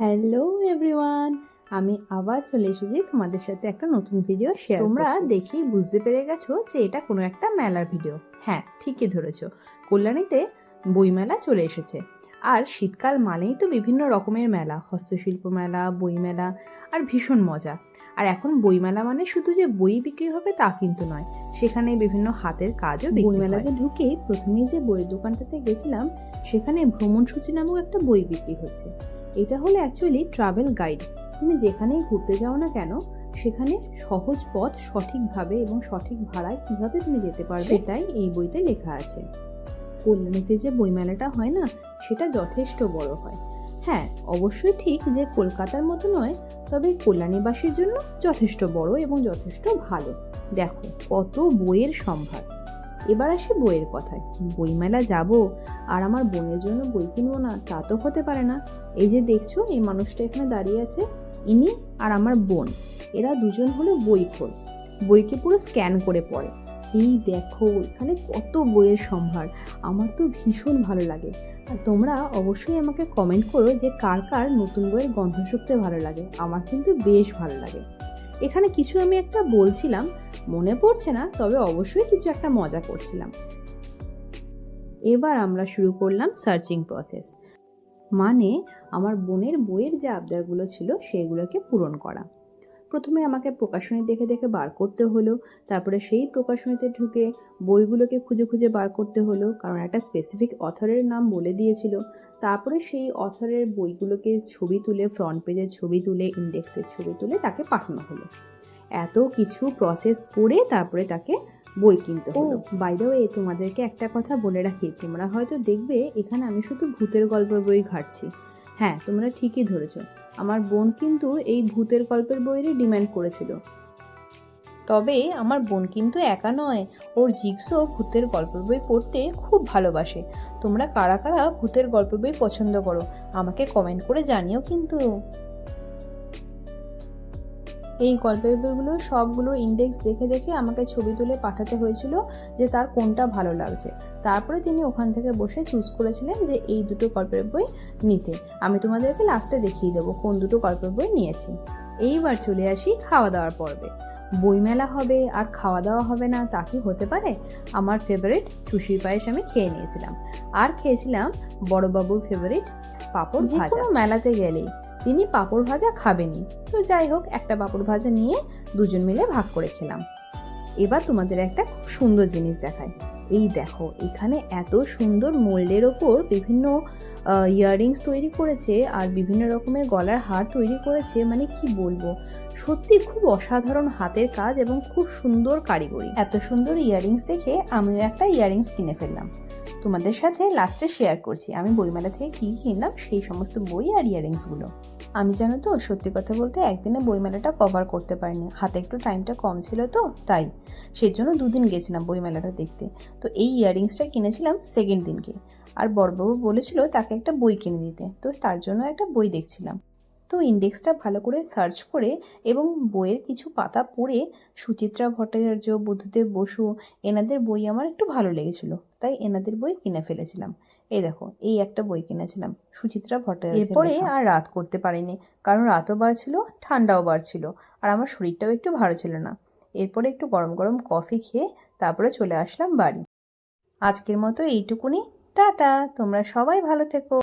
Hello everyone আমি আবার চলে এসেছি তোমাদের সাথে একটা নতুন ভিডিও শেয়ার তোমরা দেখেই বুঝতে পেরে গেছো যে এটা কোনো একটা মেলার ভিডিও হ্যাঁ ঠিকই ধরেছো। কল্যাণীতে বইমেলা চলে এসেছে। আর শীতকাল মানেই তো বিভিন্ন রকমের মেলা। হস্তশিল্প মেলা বইমেলা আর ভীষণ মজা। আর এখন বইমেলা মানে শুধু যে বই বিক্রি হবে তা কিন্তু নয় সেখানে বিভিন্ন হাতের কাজও বইমেলাতে ঢুকে প্রথমেই যে বইয়ের দোকানটাতে গেছিলাম সেখানে ভ্রমণসূচি নামেও একটা বই বিক্রি হচ্ছে। এটা হলো অ্যাকচুয়ালি ট্রাভেল গাইড তুমি যেখানেই ঘুরতে যাও না কেন সেখানে সহজ পথ সঠিকভাবে এবং সঠিক ভাড়ায় কীভাবে তুমি যেতে পারবে সেটাই এই বইতে লেখা আছে। কল্যাণীতে যে বইমেলাটা হয় না সেটা যথেষ্ট বড় হয়। হ্যাঁ অবশ্যই ঠিক যে কলকাতার মতো নয় তবে কল্যাণীবাসীর জন্য যথেষ্ট বড় এবং যথেষ্ট ভালো। দেখো কত বইয়ের সম্ভার। এবার আসি বইয়ের কথায়। বইমেলা যাব আর আমার বোনের জন্য বই কিনবো না, তা তো হতে পারে না। এই যে দেখছ, এই মানুষটা এখানে দাঁড়িয়ে আছে, ইনি আর আমার বোন। এরা দুজন হলো বইখোর। বইকে পুরো স্ক্যান করে পড়ে। এই দেখো, এখানে কত বইয়ের সম্ভার। আমার তো ভীষণ ভালো লাগে। আর তোমরা অবশ্যই আমাকে কমেন্ট করো যে কার কার নতুন বইয়ের গন্ধ শুকতে ভালো লাগে। আমার কিন্তু বেশ ভালো লাগে। এখানে কিছু আমি একটা বলছিলাম, মনে পড়ছে না, তবে অবশ্যই কিছু একটা মজা করছিলাম। এবার আমরা শুরু করলাম সার্চিং প্রসেস মানে আমার বোনের বইয়ের যে আবদারগুলো ছিল সেগুলোকে পূরণ করা। প্রথমে আমাকে প্রকাশনী দেখে দেখে বার করতে হলো তারপরে সেই প্রকাশনীতে ঢুকে বইগুলোকে খুঁজে খুঁজে বার করতে হলো কারণ একটা স্পেসিফিক অথরের নাম বলে দিয়েছিল। তারপরে সেই অথরের বইগুলোকে ছবি তুলে ফ্রন্ট পেজের ছবি তুলে ইন্ডেক্সের ছবি তুলে তাকে পাঠানো হলো। এত কিছু প্রসেস করে তারপরে তাকে বই কিনতে হলো। বাই দ্য ওয়ে তোমাদেরকে একটা কথা বলে রাখি তোমরা হয়তো দেখবে এখানে আমি শুধু ভূতের গল্পের বই ঘাটছি। হ্যাঁ তোমরা ঠিকই ধরেছ। আমার বোন কিন্তু এই ভূতের গল্পের বইয়েরই ডিম্যান্ড করেছিল। তবে আমার বোন কিন্তু একা নয়, ওর জিগসও ভূতের গল্পের বই পড়তে খুব ভালোবাসে। তোমরা কারা কারা ভূতের গল্প বই পছন্দ করো, আমাকে কমেন্ট করে জানিও কিন্তু। এই গল্পের বইগুলো সবগুলো ইন্ডেক্স দেখে দেখে আমাকে ছবি তুলে পাঠাতে হয়েছিল যে তার কোনটা ভালো লাগছে। তারপরে তিনি ওখান থেকে বসে চুজ করেছিলেন যে এই দুটো গল্পের বই নিতে। আমি তোমাদেরকে লাস্টে দেখিয়ে দেবো কোন দুটো গল্পের বই নিয়েছি। এইবার চলে আসি খাওয়া দাওয়ার পর্বে। বইমেলা হবে আর খাওয়া দাওয়া হবে না তা কি হতে পারে? আমার ফেভারিট চুষির পায়েস আমি খেয়ে নিয়েছিলাম। আর খেয়েছিলাম বড়বাবুর ফেভারিট পাঁপড় যে কোনো মেলাতে গেলেই। তিনি পাঁপড় ভাজা খাবেনই। তো যাই হোক, একটা পাঁপড় ভাজা নিয়ে দুজন মিলে ভাগ করে খেলাম। এবার তোমাদের একটা খুব সুন্দর জিনিস দেখায় এই দেখো, এখানে এত সুন্দর মোল্ডের ওপর বিভিন্ন ইয়াররিংস তৈরি করেছে আর বিভিন্ন রকমের গলার হার তৈরি করেছে। মানে কি বলব? সত্যি খুব অসাধারণ হাতের কাজ এবং খুব সুন্দর কারিগরি। এত সুন্দর ইয়াররিংস দেখে আমিও একটা ইয়াররিংস কিনে ফেললাম। তোমাদের সাথে লাস্টে শেয়ার করছি। আমি বইমেলা থেকে কী কিনলাম, সেই সমস্ত বই আর ইয়াররিংসগুলো আমি জানো তো, সত্যি কথা বলতে একদিনে বইমেলাটা কভার করতে পারিনি। হাতে একটু টাইমটা কম ছিল তো, তাই। সেই জন্য দুদিন গেছিলাম বইমেলাটা দেখতে। তো এই ইয়াররিংসটা কিনেছিলাম সেকেন্ড দিনকে। আর বড়বাবু বলেছিল তাকে একটা বই কিনে দিতে। তো তার জন্য একটা বই দেখছিলাম। তো ইন্ডেক্সটা ভালো করে সার্চ করে এবং বইয়ের কিছু পাতা পড়ে সুচিত্রা ভট্টাচার্য, বুদ্ধদেব বসু, এনাদের বই আমার একটু ভালো লেগেছিল। তাই এনাদের বই কিনে ফেলেছিলাম। এই দেখো, এই একটা বই কিনেছিলাম, সুচিত্রা ভট্টাচার্য এরপরে আর রাত করতে পারিনি, কারণ রাতও বাড়ছিল ঠান্ডাও বাড়ছিল আর আমার শরীরটাও একটু ভালো ছিল না। এরপরে একটু গরম গরম কফি খেয়ে তারপরে চলে আসলাম বাড়ি। আজকের মতো এইটুকুনি। টাটা, তোমরা সবাই ভালো থেকো।